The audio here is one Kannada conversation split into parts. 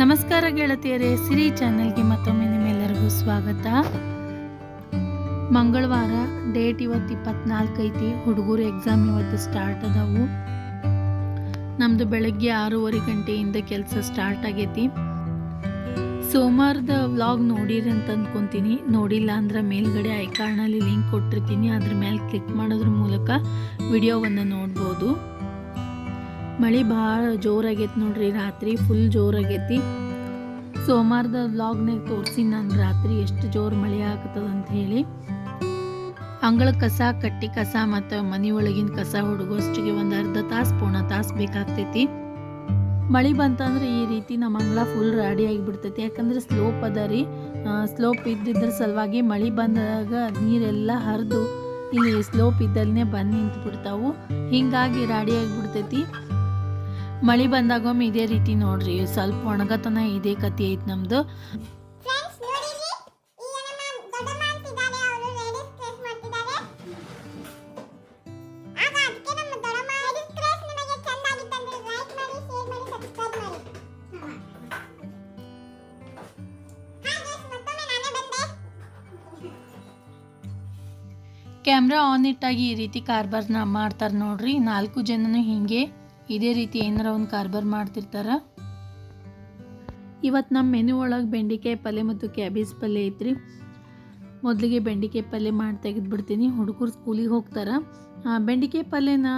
ನಮಸ್ಕಾರ ಗೆಳತಿಯರೇ, ಸಿರಿ ಚಾನೆಲ್ಗೆ ಮತ್ತೊಮ್ಮೆ ನಿಮ್ಮೆಲ್ಲರಿಗೂ ಸ್ವಾಗತ. ಮಂಗಳವಾರ ಡೇಟ್ ಇವತ್ತು ಇಪ್ಪತ್ನಾಲ್ಕು ಐತಿ, ಹುಡುಗರು ಎಕ್ಸಾಮ್ ಇವತ್ತು ಸ್ಟಾರ್ಟ್ ಅದಾವು. ನಮ್ಮದು ಬೆಳಗ್ಗೆ ಆರೂವರೆ ಗಂಟೆಯಿಂದ ಕೆಲಸ ಸ್ಟಾರ್ಟ್ ಆಗೈತಿ. ಸೋಮವಾರದ ವ್ಲಾಗ್ ನೋಡಿರಿ ಅಂತ ಅಂದ್ಕೊತೀನಿ ನೋಡಿಲ್ಲ ಅಂದ್ರೆ ಮೇಲ್ಗಡೆ ಐಕಾರ್ನಲ್ಲಿ ಲಿಂಕ್ ಕೊಟ್ಟಿರ್ತೀನಿ. ಅದ್ರ ಮೇಲೆ ಕ್ಲಿಕ್ ಮಾಡೋದ್ರ ಮೂಲಕ ವಿಡಿಯೋವನ್ನು ನೋಡ್ಬೋದು. ಮಳೆ ಭಾಳ ಜೋರಾಗೈತಿ ನೋಡ್ರಿ, ರಾತ್ರಿ ಫುಲ್ ಜೋರಾಗೈತಿ. ಸೋಮವಾರದ ವ್ಲಾಗ್ನಾಗ ತೋರಿಸಿ, ನಾನು ರಾತ್ರಿ ಎಷ್ಟು ಜೋರು ಮಳೆ ಆಗ್ತದ ಅಂತ ಹೇಳಿ, ಅಂಗಳ ಕಸ ಕಟ್ಟಿ ಕಸ ಮತ್ತು ಒಳಗಿನ ಕಸ ಹುಡುಗೋಷ್ಟಿಗೆ ಒಂದು ಅರ್ಧ ತಾಸು, ಪೂರ್ಣ ತಾಸು ಬೇಕಾಗ್ತೈತಿ. ಮಳೆ ಬಂತಂದ್ರೆ ಈ ರೀತಿ ನಮ್ಮ ಅಂಗಳ ಫುಲ್ ರೆಡಿ ಆಗಿಬಿಡ್ತೈತಿ. ಯಾಕಂದ್ರೆ ಸ್ಲೋಪ್ ಅದ ರೀ. ಸ್ಲೋಪ್ ಇದ್ದಿದ್ರ ಸಲುವಾಗಿ ಮಳೆ ಬಂದಾಗ ನೀರೆಲ್ಲ ಹರಿದು ಇಲ್ಲಿ ಸ್ಲೋಪ್ ಇದ್ದಲ್ಲೇ ಬಂದು ನಿಂತು ಬಿಡ್ತಾವು ಹಿಂಗಾಗಿ ರಾಡಿ ಆಗಿಬಿಡ್ತೈತಿ. ಮಳೆ ಬಂದಾಗೊಮ್ಮೆ ಇದೇ ರೀತಿ ನೋಡ್ರಿ ಸ್ವಲ್ಪ ಒಣಗತನ ಇದೇ ಕತಿ ಐತಿ ನಮ್ದು. ಕ್ಯಾಮ್ರಾ ಆನ್ ಇಟ್ಟಾಗಿ ಈ ರೀತಿ ಕಾರ್ಬಾರ್ನ ಮಾಡ್ತಾರೆ ನೋಡ್ರಿ ನಾಲ್ಕು ಜನನು ಹಿಂಗೆ. ಇದೇ ರೀತಿ ಏನಾರ ಒಂದು ಕಾರ್ಬಾರ್ ಮಾಡ್ತಿರ್ತಾರೆ? ಇವತ್ತು ನಮ್ಮ ಮೆನು ಒಳಗೆ ಬೆಂಡೆಕಾಯಿ ಪಲ್ಯ ಮತ್ತು ಕ್ಯಾಬೇಜ್ ಪಲ್ಯ ಐತ್ರಿ. ಮೊದಲಿಗೆ ಬೆಂಡೆಕಾಯಿ ಪಲ್ಯ ಮಾಡಿ ತೆಗೆದುಬಿಡ್ತೀನಿ. ಹುಡುಗರು ಸ್ಕೂಲಿಗೆ ಹೋಗ್ತಾರೆ. ಬೆಂಡೆಕಾಯಿ ಪಲ್ಯನ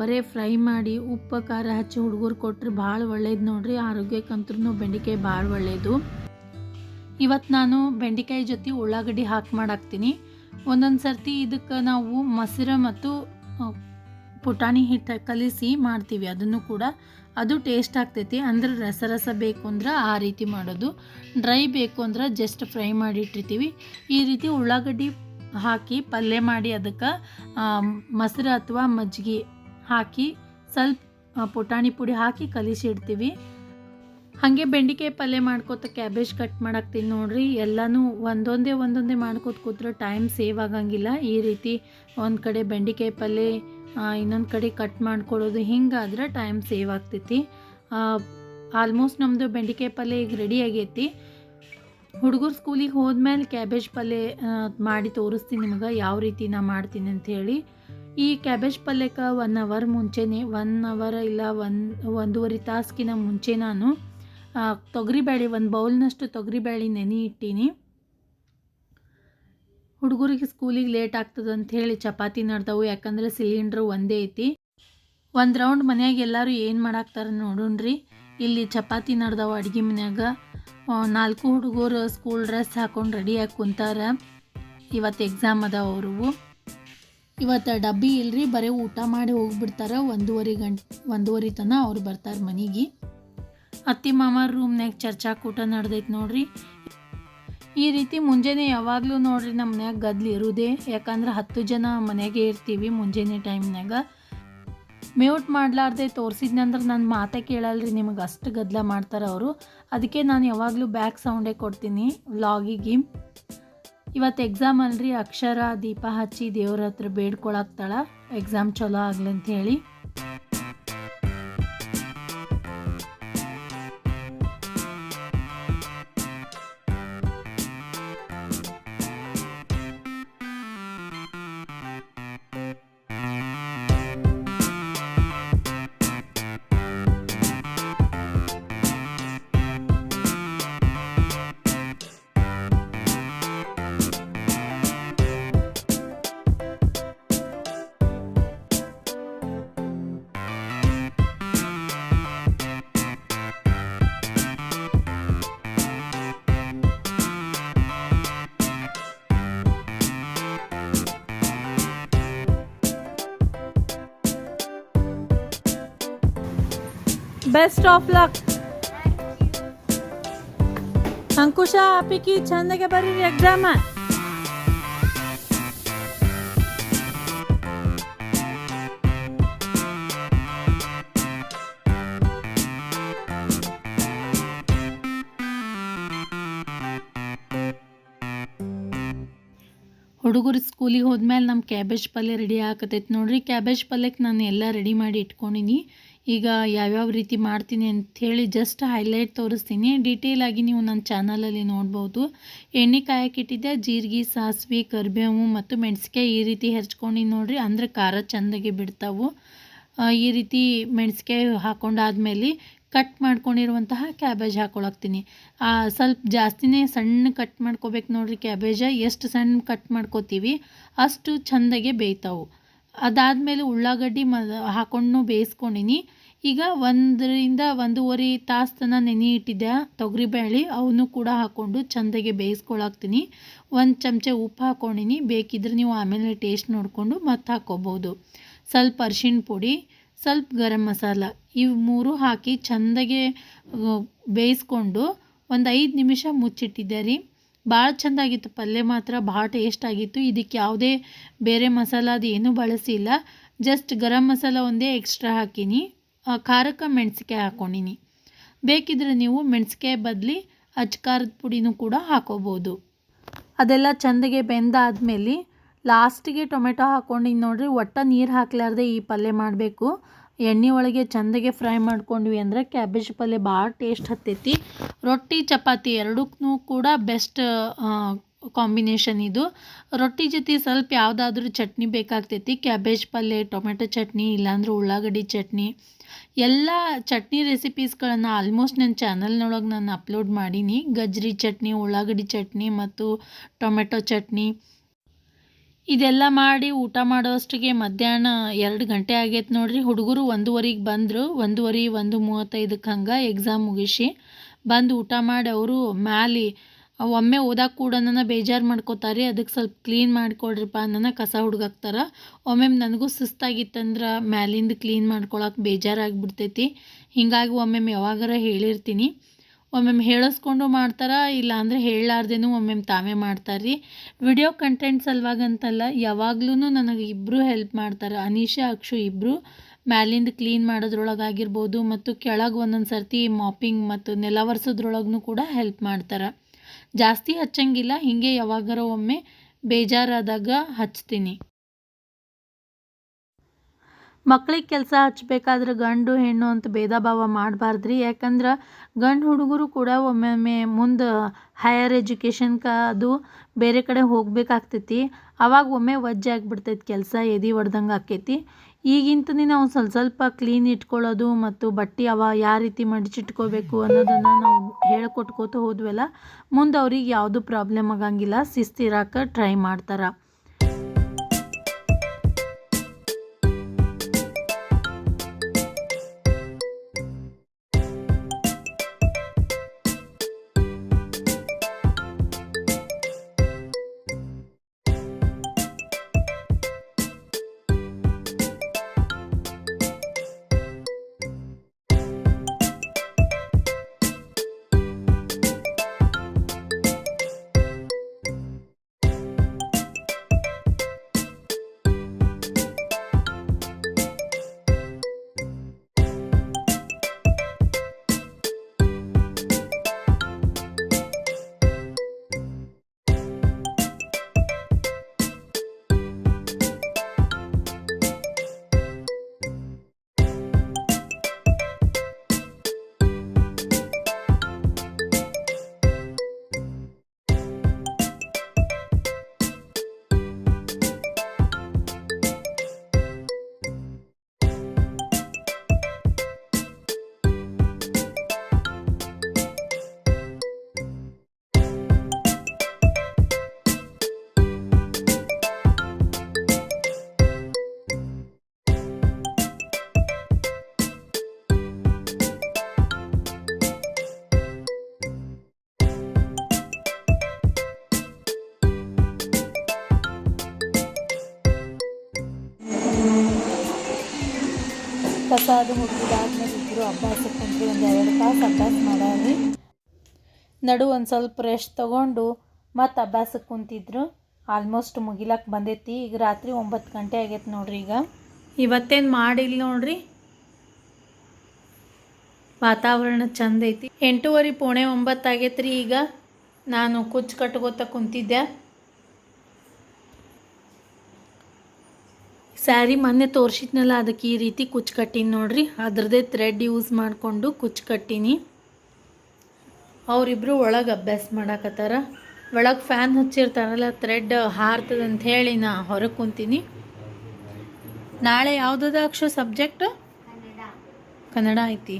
ಬರೀ ಫ್ರೈ ಮಾಡಿ ಉಪ್ಪು, ಖಾರ ಹಚ್ಚಿ ಹುಡುಗರು ಕೊಟ್ಟರೆ ಭಾಳ ಒಳ್ಳೇದು ನೋಡ್ರಿ. ಆರೋಗ್ಯಕ್ಕಂತೂ ಬೆಂಡೆಕಾಯಿ ಭಾಳ ಒಳ್ಳೆಯದು ಇವತ್ತು ನಾನು ಬೆಂಡೆಕಾಯಿ ಜೊತೆ ಉಳ್ಳಾಗಡ್ಡಿ ಹಾಕಿ ಮಾಡಾಕ್ತೀನಿ. ಒಂದೊಂದು ಸರ್ತಿ ಇದಕ್ಕೆ ನಾವು ಮೊಸರು ಮತ್ತು ಪುಟಾಣಿ ಹಿಟ್ಟು ಕಲಿಸಿ ಮಾಡ್ತೀವಿ. ಅದನ್ನು ಕೂಡ ಅದು ಟೇಸ್ಟ್ ಆಗ್ತೈತಿ. ಅಂದ್ರೆ ರಸ ರಸ ಬೇಕು ಅಂದ್ರೆ ಆ ರೀತಿ ಮಾಡೋದು. ಡ್ರೈ ಬೇಕು ಅಂದ್ರೆ ಜಸ್ಟ್ ಫ್ರೈ ಮಾಡಿಟ್ಟಿರ್ತೀವಿ. ಈ ರೀತಿ ಉಳ್ಳಾಗಡ್ಡಿ ಹಾಕಿ ಪಲ್ಯ ಮಾಡಿ ಅದಕ್ಕೆ ಮೊಸರು ಅಥವಾ ಮಜ್ಜಿಗೆ ಹಾಕಿ ಸ್ವಲ್ಪ ಪುಟಾಣಿ ಪುಡಿ ಹಾಕಿ ಕಲಿಸಿ ಇಡ್ತೀವಿ ಹಾಗೆ ಬೆಂಡಿಕಾಯಿ ಪಲ್ಯ ಮಾಡ್ಕೋತ ಕ್ಯಾಬೇಜ್ ಕಟ್ ಮಾಡಾಕ್ತೀನಿ ನೋಡ್ರಿ. ಎಲ್ಲನೂ ಒಂದೊಂದೇ ಒಂದೊಂದೇ ಮಾಡ್ಕೋತ ಕೂತ್ರೆ ಟೈಮ್ ಸೇವ್ ಆಗಂಗಿಲ್ಲ. ಈ ರೀತಿ ಒಂದು ಕಡೆ ಬೆಂಡಿಕಾಯಿ ಪಲ್ಯ ಇನ್ನೊಂದು ಕಡೆ ಕಟ್ ಮಾಡ್ಕೊಳ್ಳೋದು ಹಿಂಗಾದ್ರೆ ಟೈಮ್ ಸೇವ್ ಆಗ್ತೈತಿ. ಆಲ್ಮೋಸ್ಟ್ ನಮ್ಮದು ಬೆಂಡಿಕಾಯಿ ಪಲ್ಯ ಈಗ ರೆಡಿ ಆಗೈತಿ. ಹುಡುಗರು ಸ್ಕೂಲಿಗೆ ಹೋದ್ಮೇಲೆ ಕ್ಯಾಬೇಜ್ ಪಲ್ಯ ಮಾಡಿ ತೋರಿಸ್ತೀನಿ ನಿಮಗೆ ಯಾವ ರೀತಿ ನಾ ಮಾಡ್ತೀನಿ ಅಂತ ಹೇಳಿ. ಈ ಕ್ಯಾಬೇಜ್ ಪಲ್ಯಕ್ಕೆ ಒನ್ ಅವರ್ ಮುಂಚೆನೇ ಒನ್ ಅವರ್ ಇಲ್ಲ ಒನ್ ಒಂದೂವರೆ ತಾಸ್ಕಿನ ಮುಂಚೆ ನಾನು ತೊಗರಿಬೇಳೆ, ಒಂದು ಬೌಲ್ನಷ್ಟು ತೊಗರಿಬೇಳೆ ನೆನೆ ಇಟ್ಟೀನಿ. ಹುಡುಗರಿಗೆ ಸ್ಕೂಲಿಗೆ ಲೇಟ್ ಆಗ್ತದೆ ಅಂತ ಹೇಳಿ ಚಪಾತಿ ನಡ್ದವು, ಯಾಕಂದ್ರೆ ಸಿಲಿಂಡ್ರ್ ಒಂದೇ ಐತಿ. ಒಂದು ರೌಂಡ್ ಮನ್ಯಾಗ ಎಲ್ಲರೂ ಏನು ಮಾಡಾಕ್ತಾರೆ ನೋಡೋಣ್ರಿ ಇಲ್ಲಿ ಚಪಾತಿ ನಡ್ದವು ಅಡುಗೆ ಮನ್ಯಾಗ. ನಾಲ್ಕು ಹುಡುಗರು ಸ್ಕೂಲ್ ಡ್ರೆಸ್ ಹಾಕೊಂಡು ರೆಡಿಯಾಗಿ ಕುಂತಾರ. ಇವತ್ತು ಎಕ್ಸಾಮ್ ಅದ ಅವರು ಇವತ್ತು ಡಬ್ಬಿ ಇಲ್ರಿ, ಬರೀ ಊಟ ಮಾಡಿ ಹೋಗ್ಬಿಡ್ತಾರೆ. ಒಂದೂವರೆ ಗಂಟೆ, ಒಂದೂವರೆ ತನ ಅವ್ರು ಬರ್ತಾರೆ ಮನೆಗೆ. ಅತ್ತಿ ಮಾಮ ರೂಮ್ನ್ಯಾಗ ಚರ್ಚಾ ಕೂಟ ನಡೆದೈತೆ ನೋಡ್ರಿ. ಈ ರೀತಿ ಮುಂಜಾನೆ ಯಾವಾಗಲೂ ನೋಡ್ರಿ ನಮ್ಮ ಮನ್ಯಾಗ ಗದ್ಲು ಇರುವುದೇ ಯಾಕಂದ್ರೆ ಹತ್ತು ಜನ ಮನೆಗೆ ಇರ್ತೀವಿ ಮುಂಜಾನೆ ಟೈಮ್ನಾಗ ಮ್ಯೂಟ್ ಮಾಡಲಾರ್ದೆ ತೋರಿಸಿದ್ನಂದ್ರೆ ನನ್ನ ಮಾತೇ ಕೇಳಲ್ರಿ ನಿಮಗೆ ಅಷ್ಟು ಗದ್ದಲ ಮಾಡ್ತಾರೆ ಅವರು. ಅದಕ್ಕೆ ನಾನು ಯಾವಾಗಲೂ ಬ್ಯಾಕ್ ಸೌಂಡೇ ಕೊಡ್ತೀನಿ. ವ್ಲಾಗಿಗೆ ಇವತ್ತು ಎಕ್ಸಾಮ್ ಅಲ್ರಿ ಅಕ್ಷರ ದೀಪ ಹಚ್ಚಿ ದೇವ್ರ ಹತ್ರ ಬೇಡ್ಕೊಳಕ್ತಾಳ ಎಕ್ಸಾಮ್ ಚಲೋ ಆಗ್ಲಿ ಅಂತ ಹೇಳಿ. ಬೆಸ್ಟ್ ಆಫ್ ಲಕ್ ಅಂಕುಶ, ಅಪಿಕಿ, ಚಂದಗೆ ಬರೀರಿ ಎಕ್ಸಾಮ ಹುಡುಗರು ಸ್ಕೂಲಿಗೆ ಹೋದ್ಮೇಲೆ ನಮ್ಮ ಕ್ಯಾಬೇಜ್ ಪಲ್ಯ ರೆಡಿ ಆಗತೈತೆ ನೋಡ್ರಿ. ಕ್ಯಾಬೇಜ್ ಪಲ್ಯಕ್ಕೆ ನಾನು ಎಲ್ಲ ರೆಡಿ ಮಾಡಿ ಇಟ್ಕೊಂಡಿನಿ. ಈಗ ಯಾವ್ಯಾವ ರೀತಿ ಮಾಡ್ತೀನಿ ಅಂಥೇಳಿ ಜಸ್ಟ್ ಹೈಲೈಟ್ ತೋರಿಸ್ತೀನಿ. ಡೀಟೇಲಾಗಿ ನೀವು ನನ್ನ ಚಾನಲಲ್ಲಿ ನೋಡ್ಬೋದು. ಎಣ್ಣೆ ಕಾಯಕ್ಕೆ ಇಟ್ಟಿದ್ದೆ ಜೀರಿಗೆ, ಸಾಸಿವೆ, ಕರಿಬೇವು ಮತ್ತು ಮೆಣಸಿಕಾಯಿ ಈ ರೀತಿ ಹೆಚ್ಕೊಂಡು ನೋಡಿರಿ. ಅಂದ್ರೆ ಖಾರ ಚೆಂದಾಗಿ ಬಿಡ್ತಾವು. ಈ ರೀತಿ ಮೆಣಸಿಕಾಯಿ ಹಾಕೊಂಡಾದ್ಮೇಲೆ ಕಟ್ ಮಾಡ್ಕೊಂಡಿರುವಂತಹ ಕ್ಯಾಬೇಜ್ ಹಾಕೊಳಕ್ತೀನಿ. ಸ್ವಲ್ಪ ಜಾಸ್ತಿನೇ ಸಣ್ಣ ಕಟ್ ಮಾಡ್ಕೋಬೇಕು ನೋಡಿರಿ ಕ್ಯಾಬೇಜ ಎಷ್ಟು ಸಣ್ಣ ಕಟ್ ಮಾಡ್ಕೋತೀವಿ, ಅಷ್ಟು ಚೆಂದಾಗೆ ಬೇಯ್ತಾವು. ಅದಾದಮೇಲೆ ಉಳ್ಳಾಗಡ್ಡಿ ಮ ಹಾಕೊಂಡು ಬೇಯಿಸ್ಕೊಂಡಿನಿ. ಈಗ ಒಂದರಿಂದ ಒಂದೂವರೆ ತಾಸು ತನಕ ನೆನೆ ಇಟ್ಟಿದ್ದೆ ತೊಗರಿಬೇಳೆ ಅವನು ಕೂಡ ಹಾಕ್ಕೊಂಡು ಚಂದಗೆ ಬೇಯಿಸ್ಕೊಳಾಕ್ತೀನಿ. ಒಂದು ಚಮಚ ಉಪ್ಪು ಹಾಕ್ಕೊಂಡಿನಿ ಬೇಕಿದ್ರೆ ನೀವು ಆಮೇಲೆ ಟೇಸ್ಟ್ ನೋಡಿಕೊಂಡು ಮತ್ತೆ ಹಾಕ್ಕೋಬೋದು ಸ್ವಲ್ಪ ಅರ್ಶಿಣ ಪುಡಿ, ಸ್ವಲ್ಪ ಗರಂ ಮಸಾಲ ಇವು ಮೂರು ಹಾಕಿ ಚಂದಗೆ ಬೇಯಿಸ್ಕೊಂಡು ಒಂದು ಐದು ನಿಮಿಷ ಮುಚ್ಚಿಟ್ಟಿದ್ದೆ ರೀ. ಭಾಳ ಚೆಂದಾಗಿತ್ತು. ಪಲ್ಯ ಮಾತ್ರ ಭಾಳ ಟೇಸ್ಟ್ ಆಗಿತ್ತು. ಇದಕ್ಕೆ ಯಾವುದೇ ಬೇರೆ ಮಸಾಲ ಅದು ಏನೂ ಬಳಸಿಲ್ಲ. ಜಸ್ಟ್ ಗರಂ ಮಸಾಲ ಒಂದೇ ಎಕ್ಸ್ಟ್ರಾ ಹಾಕೀನಿ. ಖಾರಕ್ಕೆ ಮೆಣಸಿಕಾಯಿ ಹಾಕ್ಕೊಂಡಿನಿ ಬೇಕಿದ್ರೆ ನೀವು ಮೆಣಸಿಕಾಯಿ ಬದಲಿ ಅಚ್ಕಾರದ ಪುಡಿನೂ ಕೂಡ ಹಾಕೋಬೋದು. ಅದೆಲ್ಲ ಚೆಂದಗೆ ಬೆಂದಾದ್ಮೇಲೆ ಲಾಸ್ಟಿಗೆ ಟೊಮೆಟೊ ಹಾಕ್ಕೊಂಡಿನಿ ನೋಡಿರಿ. ಒಟ್ಟ ನೀರು ಹಾಕ್ಲಾರ್ದೆ ಈ ಪಲ್ಯ ಮಾಡಬೇಕು. ಎಣ್ಣೆ ಒಳಗೆ ಚಂದಗೆ ಫ್ರೈ ಮಾಡ್ಕೊಂಡ್ವಿ ಅಂದ್ರೆ ಕ್ಯಾಬೇಜ್ ಪಲ್ಯ ಭಾಳ ಟೇಸ್ಟ್ ಹತ್ತೈತಿ. ರೊಟ್ಟಿ, ಚಪಾತಿ ಎರಡಕ್ಕೂ ಕೂಡ ಬೆಸ್ಟ್ ಕಾಂಬಿನೇಷನ್ ಇದು. ರೊಟ್ಟಿ ಜೊತೆ ಸ್ವಲ್ಪ ಯಾವುದಾದ್ರೂ ಚಟ್ನಿ ಬೇಕಾಗ್ತೈತಿ. ಕ್ಯಾಬೇಜ್ ಪಲ್ಯ, ಟೊಮೆಟೊ ಚಟ್ನಿ, ಇಲ್ಲಾಂದ್ರೆ ಉಳ್ಳಾಗಡ್ಡಿ ಚಟ್ನಿ. ಎಲ್ಲ ಚಟ್ನಿ ರೆಸಿಪೀಸ್ಗಳನ್ನು ಆಲ್ಮೋಸ್ಟ್ ನನ್ನ ಚಾನಲ್ನೊಳಗೆ ನಾನು ಅಪ್ಲೋಡ್ ಮಾಡೀನಿ. ಗಜ್ರಿ ಚಟ್ನಿ, ಉಳ್ಳಾಗಡ್ಡಿ ಚಟ್ನಿ ಮತ್ತು ಟೊಮೆಟೊ ಚಟ್ನಿ. ಇದೆಲ್ಲ ಮಾಡಿ ಊಟ ಮಾಡೋಷ್ಟಿಗೆ ಮಧ್ಯಾಹ್ನ ಎರಡು ಗಂಟೆ ಆಗೈತೆ ನೋಡ್ರಿ. ಹುಡುಗರು ಒಂದೂವರೆಗೆ ಬಂದರು. ಒಂದೂವರೆ, ಒಂದು ಮೂವತ್ತೈದಕ್ಕೆ ಹಂಗೆ ಎಕ್ಸಾಮ್ ಮುಗಿಸಿ ಬಂದು ಊಟ ಮಾಡಿ ಅವರು ಮ್ಯಾಲೆ, ಒಮ್ಮೆ ಓದಕ್ಕೆ ಕೂಡ ನನ್ನ ಬೇಜಾರು ಮಾಡ್ಕೋತಾರೆ. ಅದಕ್ಕೆ ಸ್ವಲ್ಪ ಕ್ಲೀನ್ ಮಾಡಿಕೊಡ್ರಿಪ್ಪ ನನ್ನ ಕಸ ಹುಡುಗಾಕ್ತಾರ. ಒಮ್ಮೆ ನನಗೂ ಸುಸ್ತಾಗಿತ್ತಂದ್ರೆ ಮ್ಯಾಲಿಂದ ಕ್ಲೀನ್ ಮಾಡ್ಕೊಳಕ್ಕೆ ಬೇಜಾರಾಗಿಬಿಡ್ತೈತಿ. ಹೀಗಾಗಿ ಒಮ್ಮೆಮ್ಮೆ ಯಾವಾಗಾರ ಹೇಳಿರ್ತೀನಿ. ಒಮ್ಮೊಮ್ಮೆ ಹೇಳಿಸ್ಕೊಂಡು ಮಾಡ್ತಾರೆ? ಇಲ್ಲ ಅಂದರೆ ಒಮ್ಮೆಮ್ಮೆ ಒಮ್ಮೊಮ್ಮೆ ತಾವೇ ಮಾಡ್ತಾರೆ ರೀ ವಿಡಿಯೋ ಕಂಟೆಂಟ್ ಸಲುವಾಗಂತಲ್ಲ ಯಾವಾಗ್ಲೂ ನನಗೆ ಇಬ್ಬರು ಹೆಲ್ಪ್ ಮಾಡ್ತಾರೆ. ಅನೀಶಾ, ಅಕ್ಷು ಇಬ್ಬರು ಮ್ಯಾಲಿಂದ ಕ್ಲೀನ್ ಮಾಡೋದ್ರೊಳಗಾಗಿರ್ಬೋದು ಮತ್ತು ಕೆಳಗೆ ಒಂದೊಂದು ಸರ್ತಿ ಮಾಪಿಂಗ್ ಮತ್ತು ನೆಲ ಒರೆಸೋದ್ರೊಳಗೂ ಕೂಡ ಹೆಲ್ಪ್ ಮಾಡ್ತಾರೆ. ಜಾಸ್ತಿ ಹಚ್ಚಂಗಿಲ್ಲ, ಹೀಗೆ ಯಾವಾಗಾರ ಒಮ್ಮೆ ಬೇಜಾರಾದಾಗ ಹಚ್ತೀನಿ. ಮಕ್ಳಿಗೆ ಕೆಲಸ ಹಚ್ಚಬೇಕಾದ್ರೆ ಗಂಡು, ಹೆಣ್ಣು ಅಂತ ಭೇದ ಭಾವ ಮಾಡಬಾರ್ದ್ರಿ. ಯಾಕಂದ್ರೆ ಗಂಡು ಹುಡುಗರು ಕೂಡ ಒಮ್ಮೊಮ್ಮೆ ಮುಂದೆ ಹೈಯರ್ ಎಜುಕೇಷನ್ಕ ಅದು ಬೇರೆ ಕಡೆ ಹೋಗಬೇಕಾಗ್ತೈತಿ. ಅವಾಗ ಒಮ್ಮೆ ವಜ್ಜೆ ಆಗಿಬಿಡ್ತೈತಿ, ಕೆಲಸ ಎದೆ ಹೊಡ್ದಂಗೆ ಆಕೈತಿ. ಈಗಿಂತನೇ ನಾವು ಸ್ವಲ್ಪ ಸ್ವಲ್ಪ ಕ್ಲೀನ್ ಇಟ್ಕೊಳ್ಳೋದು ಮತ್ತು ಬಟ್ಟೆ ಅವ ಯಾವ ರೀತಿ ಮಡಿಚಿಟ್ಕೋಬೇಕು ಅನ್ನೋದನ್ನು ನಾವು ಹೇಳ್ಕೊಟ್ಕೋತ ಹೋದ್ವಲ್ಲ, ಮುಂದೆ ಅವ್ರಿಗೆ ಯಾವುದು ಪ್ರಾಬ್ಲಮ್ ಆಗಂಗಿಲ್ಲ. ಶಿಸ್ತಿರಾಕ ಟ್ರೈ ಮಾಡ್ತಾರೆ. ಕಸ ಅದು ಮುಗಿದಾದ್ಮೇಲೆ ಇಬ್ಬರು ಅಭ್ಯಾಸಕ್ಕೆ ಕುಂತು ಒಂದು ಎರಡು ತಾಸು ಅಭ್ಯಾಸ ಮಾಡಿ ನಡು ಒಂದು ಸ್ವಲ್ಪ ರೆಸ್ಟ್ ತೊಗೊಂಡು ಮತ್ತು ಅಭ್ಯಾಸಕ್ಕೆ ಕುಂತಿದ್ರು. ಆಲ್ಮೋಸ್ಟ್ ಮುಗಿಲಕ್ಕೆ ಬಂದೈತಿ. ಈಗ ರಾತ್ರಿ ಒಂಬತ್ತು ಗಂಟೆ ಆಗೈತೆ ನೋಡ್ರಿ ಈಗ. ಇವತ್ತೇನು ಮಾಡಿಲ್ಲ ನೋಡ್ರಿ? ವಾತಾವರಣ ಚಂದ ಐತಿ ಎಂಟೂವರೆ ಪೋಣೆ ಒಂಬತ್ತು ಆಗೈತ್ರಿ ಈಗ. ನಾನು ಕುಚ್ಚು ಕಟ್ಕೋತ ಕುಂತಿದ್ದೆ. ಸ್ಯಾರಿ ಮೊನ್ನೆ ತೋರಿಸಿದ್ನಲ್ಲ ಅದಕ್ಕೆ ಈ ರೀತಿ ಕುಚ್ಚು ಕಟ್ಟೀನಿ ನೋಡ್ರಿ. ಅದ್ರದ್ದೇ ಥ್ರೆಡ್ ಯೂಸ್ ಮಾಡಿಕೊಂಡು ಕುಚ್ಚು ಕಟ್ಟೀನಿ. ಅವರಿಬ್ಬರು ಒಳಗೆ ಅಭ್ಯಾಸ ಮಾಡಾಕತ್ತಾರ. ಒಳಗೆ ಫ್ಯಾನ್ ಹಚ್ಚಿರ್ತಾರಲ್ಲ ಥ್ರೆಡ್ ಹಾರ್ತದಂತ ಹೇಳಿ ನಾ ಹೊರಗೆ ಕುಂತೀನಿ. ನಾಳೆ ಯಾವುದದ ಅಕ್ಷ ಸಬ್ಜೆಕ್ಟ್ ಕನ್ನಡ ಐತಿ.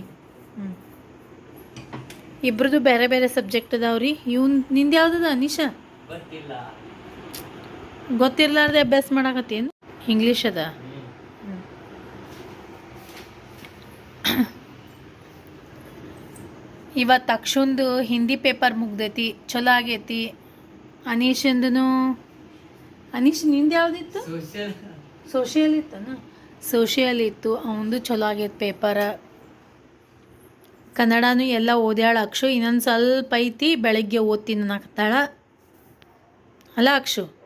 ಹ್ಞೂ ಇಬ್ರದ್ದು ಬೇರೆ ಬೇರೆ ಸಬ್ಜೆಕ್ಟ್ ಅದಾವ್ರಿ. ಇವ್ ನಿಂದು ಯಾವುದದ ಅನಿಶಾ? ಗೊತ್ತಿರ್ಲಾರ್ದೆ ಅಭ್ಯಾಸ ಮಾಡಾಕತ್ತೇನು ಇಂಗ್ಲೀಷ್ ಅದ. ಇವತ್ತು ಅಕ್ಷುಂದು ಹಿಂದಿ ಪೇಪರ್ ಮುಗ್ದೈತಿ ಚಲೋ ಆಗೈತಿ. ಅನೀಶಂದನು ಅನೀಶ್ ನಿಂದು ಯಾವುದಿತ್ತು? ಸೋಷಿಯಲ್ ಇತ್ತನ? ಸೋಷಿಯಲ್ ಇತ್ತು ಅವಂದು ಚಲೋ ಆಗೈತೆ ಪೇಪರ. ಕನ್ನಡನೂ ಎಲ್ಲ ಓದ್ಯಾಳ ಅಕ್ಷು ಇನ್ನೊಂದು ಸ್ವಲ್ಪ ಐತಿ ಬೆಳಗ್ಗೆ ಓದ್ತೀನಿ ಅನ್ನಕತ್ತಾಳ. ಅಲ್ಲ ಅಕ್ಷು?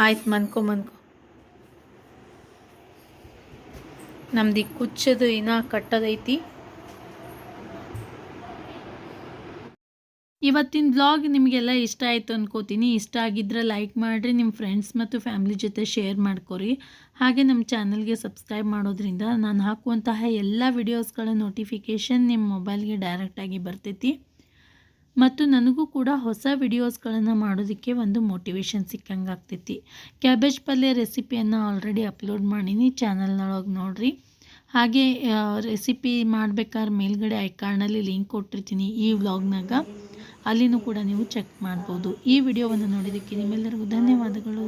ಆಯ್ತು, ಮನ್ಕೊ ಮನ್ಕೊ. ನಮ್ದು ಈ ಕುಚ್ಚದು ಇನ್ನ ಕಟ್ಟದೈತಿ. ಇವತ್ತಿನ ಬ್ಲಾಗ್ ನಿಮಗೆಲ್ಲ ಇಷ್ಟ ಆಯಿತು ಅನ್ಕೋತೀನಿ. ಇಷ್ಟ ಆಗಿದ್ರೆ ಲೈಕ್ ಮಾಡಿರಿ ನಿಮ್ಮ ಫ್ರೆಂಡ್ಸ್ ಮತ್ತು ಫ್ಯಾಮ್ಲಿ ಜೊತೆ ಶೇರ್ ಮಾಡ್ಕೊರಿ. ಹಾಗೆ ನಮ್ಮ ಚಾನಲ್ಗೆ ಸಬ್ಸ್ಕ್ರೈಬ್ ಮಾಡೋದ್ರಿಂದ ನಾನು ಹಾಕುವಂತಹ ಎಲ್ಲ ವಿಡಿಯೋಸ್ಗಳ ನೋಟಿಫಿಕೇಷನ್ ನಿಮ್ಮ ಮೊಬೈಲ್ಗೆ ಡೈರೆಕ್ಟಾಗಿ ಬರ್ತೈತಿ. ಮತ್ತು ನನಗೂ ಕೂಡ ಹೊಸ ವಿಡಿಯೋಸ್ಗಳನ್ನು ಮಾಡೋದಕ್ಕೆ ಒಂದು ಮೋಟಿವೇಶನ್ ಸಿಕ್ಕಂಗೆ ಆಗ್ತೈತಿ ಕ್ಯಾಬೇಜ್ ಪಲ್ಯ ರೆಸಿಪಿಯನ್ನು ಆಲ್ರೆಡಿ ಅಪ್ಲೋಡ್ ಮಾಡೀನಿ, ಚಾನಲ್ನೊಳಗೆ ನೋಡಿರಿ. ಹಾಗೆ ರೆಸಿಪಿ ಮಾಡ್ಬೇಕಾದ್ರೆ ಮೇಲ್ಗಡೆ ಐಕಾರ್ಡ್ನಲ್ಲಿ ಲಿಂಕ್ ಕೊಟ್ಟಿರ್ತೀನಿ ಈ ವ್ಲಾಗ್ನಾಗ. ಅಲ್ಲಿನೂ ಕೂಡ ನೀವು ಚೆಕ್ ಮಾಡ್ಬೋದು. ಈ ವಿಡಿಯೋವನ್ನು ನೋಡಿದ್ದಕ್ಕೆ ನಿಮ್ಮೆಲ್ಲರಿಗೂ ಧನ್ಯವಾದಗಳು.